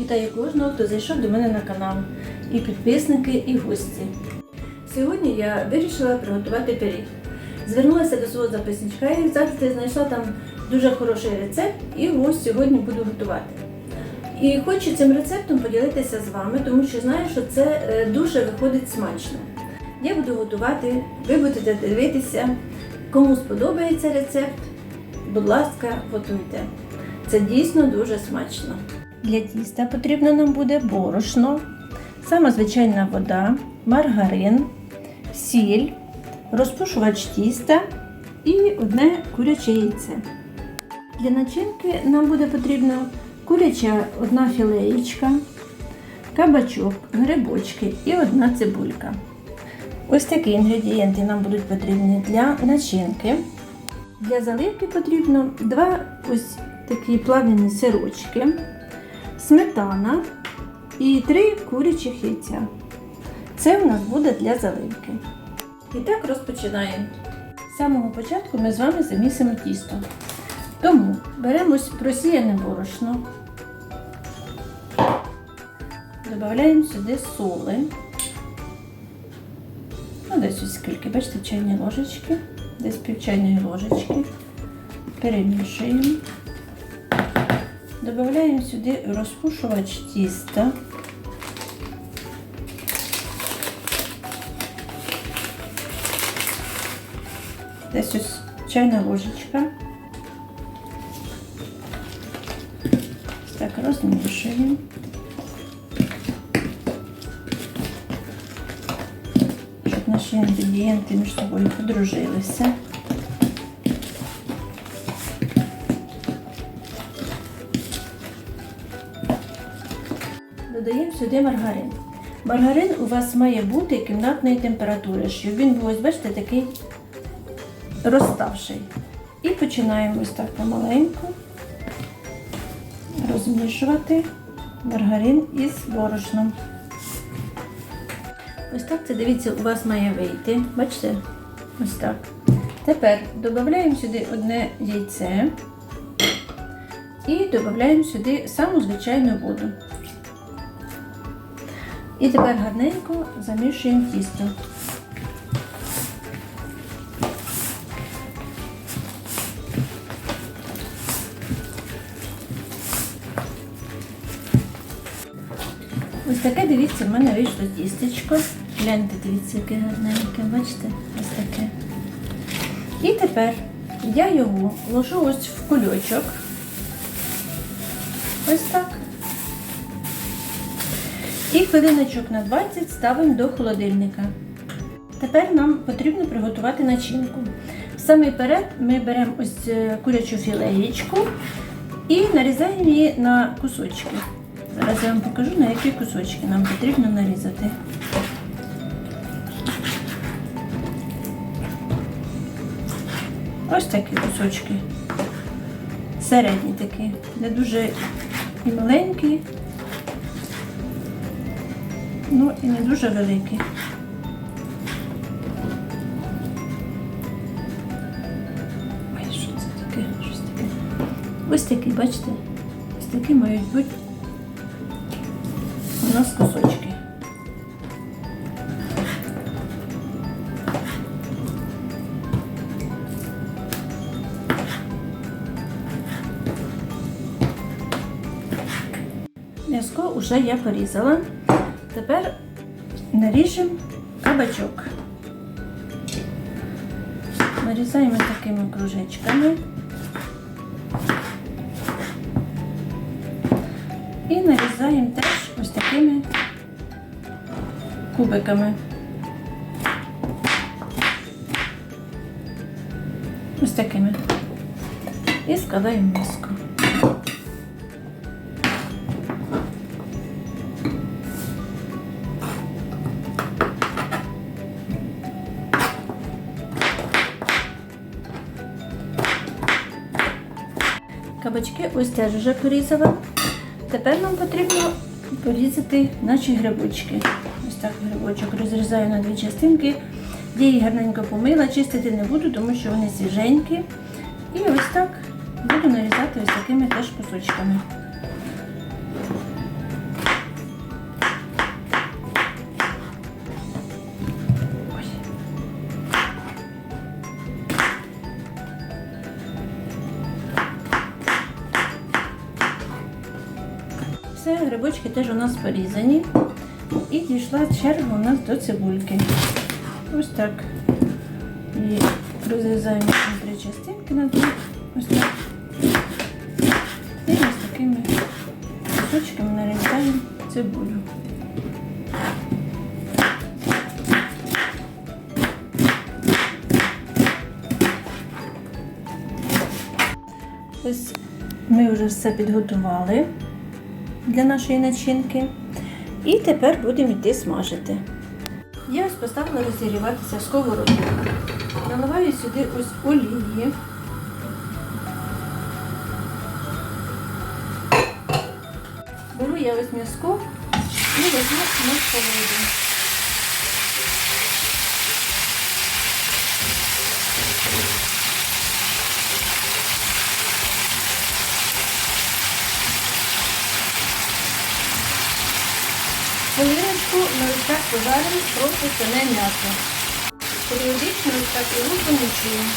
Вітаю кожного, хто зайшов до мене на канал, і підписники, і гості. Сьогодні я вирішила приготувати пиріг. Звернулася до свого записничка і завжди знайшла там дуже хороший рецепт, і ось сьогодні буду готувати. І хочу цим рецептом поділитися з вами, тому що знаю, що це е, дуже виходить смачно. Я буду готувати, ви будете дивитися. Кому сподобається рецепт, будь ласка, готуйте. Це дійсно дуже смачно. Для тіста потрібно нам буде борошно, сама звичайна вода, маргарин, сіль, розпушувач тіста і одне куряче яйце. Для начинки нам буде потрібно куряча одна філеєчка, кабачок, грибочки і одна цибулька. Ось такі інгредієнти нам будуть потрібні для начинки. Для заливки потрібно два ось такі плавлені сирочки, сметана і три курячих яйця. Це у нас буде для заливки. І так розпочинаємо. З самого початку ми з вами замісимо тісто. Тому беремо просіяне борошно, додаємо сюди соли. Ну, десь ось скільки, бачите, чайні ложечки, десь пів чайної ложечки. Перемішуємо. Додаємо сюди розпушувач тіста. Десь ось чайна ложечка. Так, розмішуємо. Щоб наші інгредієнти між собою подружилися. Сюди маргарин. Маргарин у вас має бути кімнатної температури, щоб він був, ось бачите, такий розставший. І починаємо ось так помаленьку розмішувати маргарин із борошном. Ось так це дивіться, у вас має вийти. Бачите? Ось так. Тепер додаємо сюди одне яйце і додаємо сюди саму звичайну воду. І тепер гарненько замішуємо тісто. Ось таке, дивіться, в мене вийшло тістечко. Гляньте, дивіться, яке гарненьке, бачите? Ось таке. І тепер я його ложу ось в кульочок. Ось так. І хвилиночок на 20 ставимо до холодильника. Тепер нам потрібно приготувати начинку. В самий перед ми беремо ось е, курячу філеєчку і нарізаємо її на кусочки. Зараз я вам покажу, на які кусочки нам потрібно нарізати. Ось такі кусочки. Середні такі, не дуже і маленькі, ну і не дуже великі. Ой, що це таке? Щось таке. Ось такі, бачите? Ось такі мають бути у нас кусочки. М'язко вже я порізала. Тепер наріжемо кабачок. Нарізаємо такими кружечками. І нарізаємо теж ось такими кубиками. Ось такими. І складаємо миску. Кабачки ось теж вже порізала. Тепер нам потрібно порізати наші грибочки. Ось так грибочок розрізаю на дві частинки. Я її гарненько помила, чистити не буду, тому що вони свіженькі. І ось так буду нарізати ось такими теж кусочками. Все, грибочки теж у нас порізані. І дійшла черга у нас до цибульки. Ось так. І розрізаємо на три частинки на дві. Ось так. І ось такими кусочками нарізаємо цибулю. Ось ми вже все підготували для нашої начинки. І тепер будемо йти смажити. Я ось поставила розігріватися сковороду. Наливаю сюди ось олії. Беру я ось м'язко і візьму на сковороду. Хвилиночку ми ось так пожаримо просто саме м'ясо. Періодично ось так його помічуємо.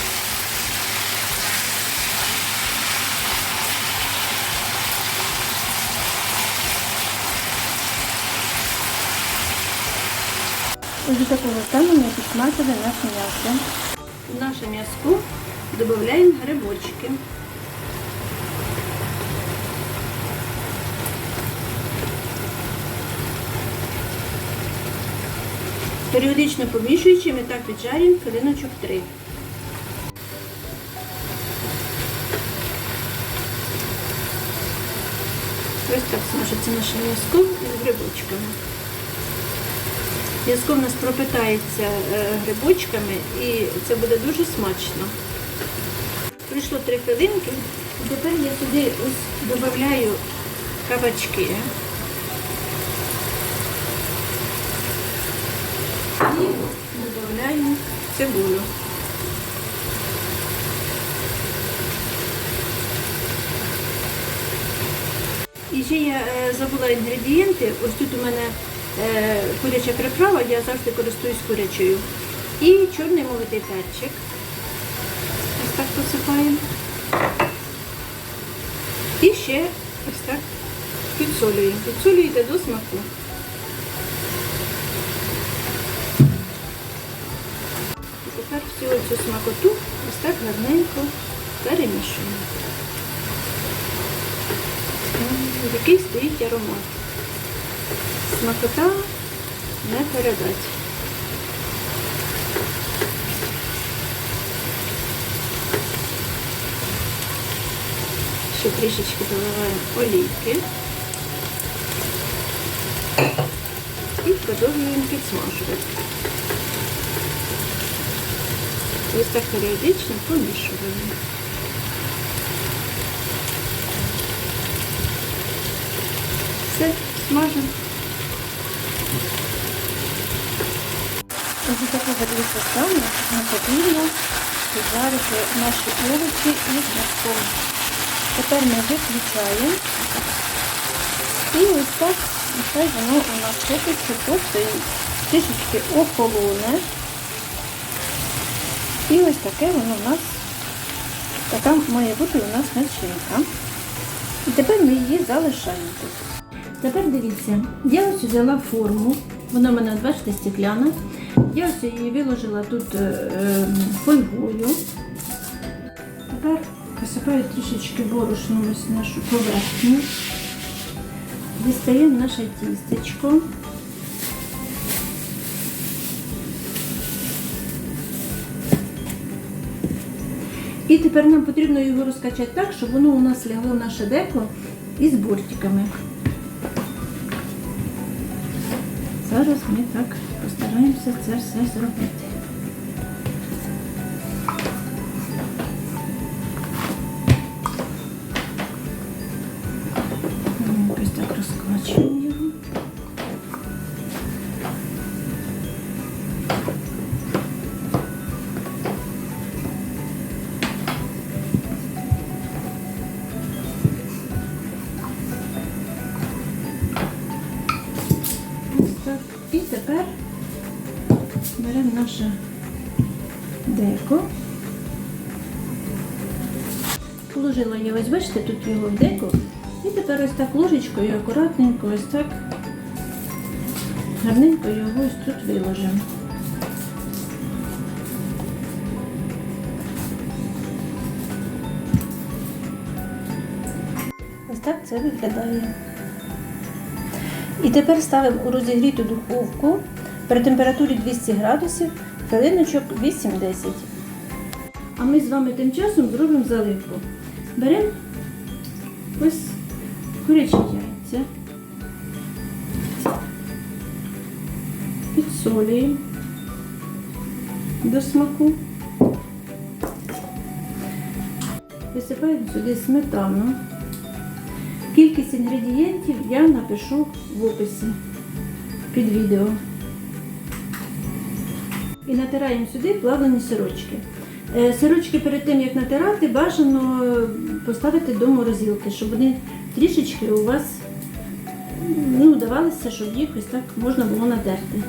Ось до такого стану ми підсмажили наше м'ясо. В наше м'яско додаємо грибочки. Періодично помішуючи, ми так піджарюємо хвилиночок 3. Ось так смажиться наше м'язко з грибочками. М'язко в нас пропитається е, грибочками і це буде дуже смачно. Пройшло 3 хвилинки. Тепер я сюди ось додаю кабачки. І додаємо цибулю. І ще я е, забула інгредієнти. Ось тут у мене е, куряча приправа, я завжди користуюсь курячою. І чорний молотий перчик. Ось так посипаємо. І ще ось так підсолюємо. Підсолюєте до смаку. І всю цю смакоту ось так гарненько перемішуємо. Який стоїть аромат. Смакота не передать. Ще трішечки доливаємо олійки. І продовжуємо підсмажувати. Ось так періодично помішуємо. Все, смажемо. Ось такого дивіться стану нам потрібно піджарити наші овочі із м'язком. Тепер ми виключаємо. І ось так, нехай воно у нас що постоїть. Трішечки охолоне. І ось таке воно у нас, така має бути у нас начинка. І тепер ми її залишаємо тут. Тепер дивіться, я ось взяла форму, вона в мене, бачите, стекляна. Я ось її виложила тут е, е, фольгою. Тепер посипаю трішечки борошном ось нашу поверхню. Дістаємо наше тістечко. І тепер нам потрібно його розкачати так, щоб воно у нас лягло в наше деко із бортиками. Зараз ми так постараємося це все зробити. Наше деко. Положила я ось, бачите, тут його в деко і тепер ось так ложечкою акуратненько, ось так гарненько його ось тут виложимо. Ось так це виглядає. І тепер ставимо у розігріту духовку при температурі 200 градусів хвилиночок 8-10. А ми з вами тим часом зробимо заливку. Беремо ось курячі яйця, підсолюємо до смаку. Висипаємо сюди сметану. Кількість інгредієнтів я напишу в описі під відео. І натираємо сюди плавлені сирочки. Е, Сирочки перед тим, як натирати, бажано поставити до морозилки, щоб вони трішечки у вас ну, давалися, щоб їх ось так можна було натерти.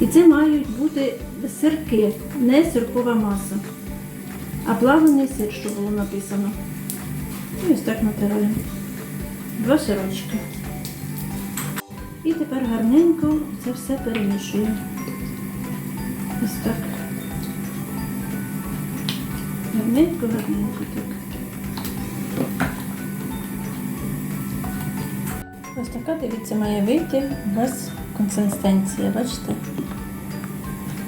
І це мають бути сирки, не сиркова маса, а плавлений сир, що було написано. І ось так натираємо. Два сирочки. І тепер гарненько це все перемішуємо. Ось так. Гарненько, гарненько так. Ось така, дивіться, має вийти у вас консистенція, бачите?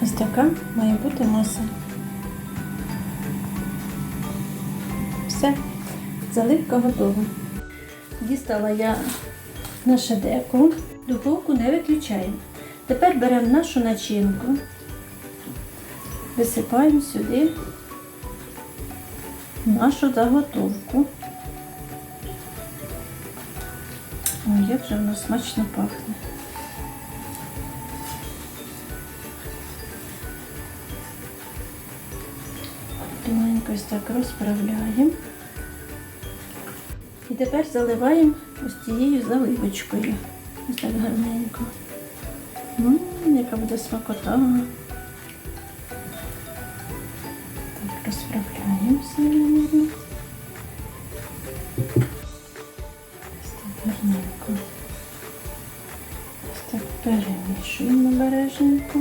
Ось така має бути маса. Все, заливка готова. Дістала я наше деко, духовку не виключаємо. Тепер беремо нашу начинку, висипаємо сюди нашу заготовку. Ой, як же воно смачно пахне. Тоненько ось так розправляємо. І тепер заливаємо ось цією заливочкою. Ось так гарненько. Ммм, яка буде смакота. Так, розправляємо все рівномірно. Ось так гарненько. Ось так перемішуємо обережненько.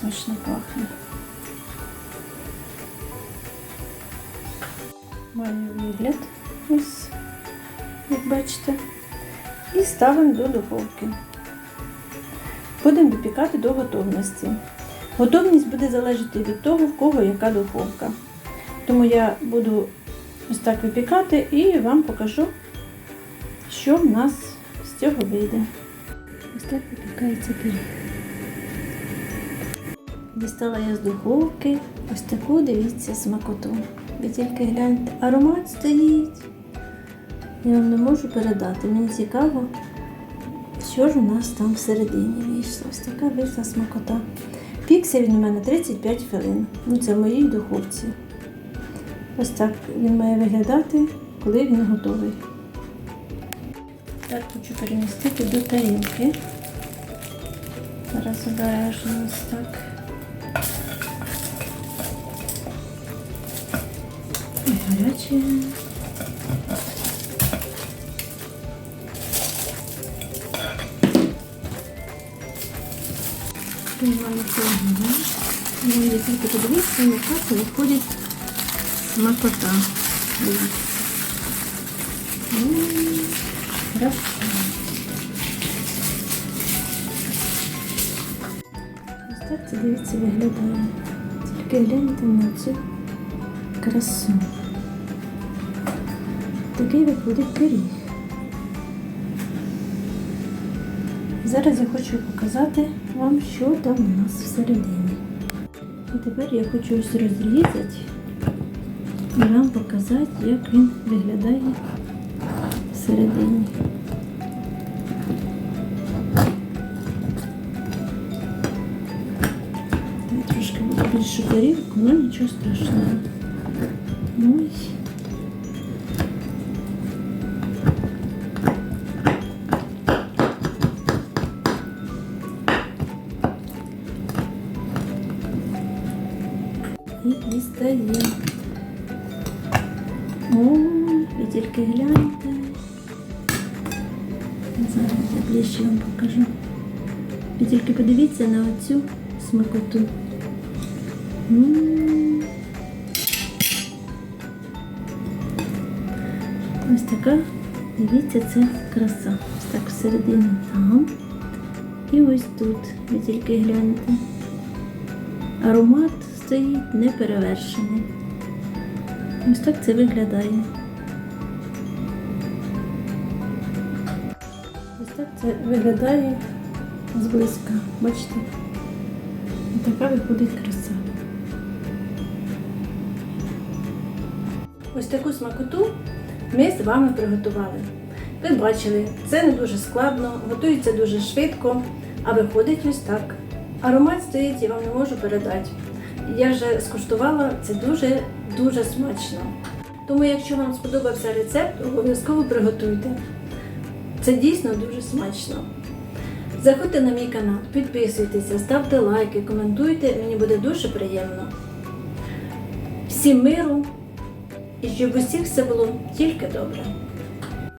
Смачно пахне. Маю вигляд, ось, як бачите. І ставимо до духовки. Будемо випікати до готовності. Готовність буде залежати від того, в кого яка духовка. Тому я буду ось так випікати і вам покажу, що в нас з цього вийде. Ось так випікається пиріг. Дістала я з духовки ось таку, дивіться, смакоту. Ви тільки гляньте, аромат стоїть. Я вам не можу передати. Мені цікаво, що ж у нас там всередині вийшло. Ось така вийшла смакота. Пікся він у мене 35 хвилин. Ну, це в моїй духовці. Ось так він має виглядати, коли він готовий. Так хочу перемістити до тарілки. Зараз обережно ось так. Гаряче. Цього. Ну, я тільки подивіться, яка це виходить смакота. Дивіться. М, Красиво. Ось так це дивіться виглядає. Тільки гляньте на цю красу. Такий виходить пиріг. Зараз я хочу показати вам, що там у нас всередині. І тепер я хочу ось розрізати і вам показати, як він виглядає всередині. Трошки буду більшу тарілку, але нічого страшного. Ой. І дістаємо. О, ви тільки гляньте. Зараз я ближче вам покажу. Ви тільки подивіться на оцю смакоту. Ось така, дивіться, це краса. Ось так всередині там. І ось тут, ви тільки гляньте. Аромат стоїть неперевершений. Ось так це виглядає. Ось так це виглядає зблизька. Бачите? Така виходить краса. Ось таку смакоту ми з вами приготували. Ви бачили, це не дуже складно, готується дуже швидко, а виходить ось так. Аромат стоїть, я вам не можу передати. Я вже скуштувала, це дуже дуже смачно. Тому, якщо вам сподобався рецепт, обов'язково приготуйте. Це дійсно дуже смачно. Заходьте на мій канал, підписуйтеся, ставте лайки, коментуйте, мені буде дуже приємно. Всім миру і щоб усіх все було тільки добре.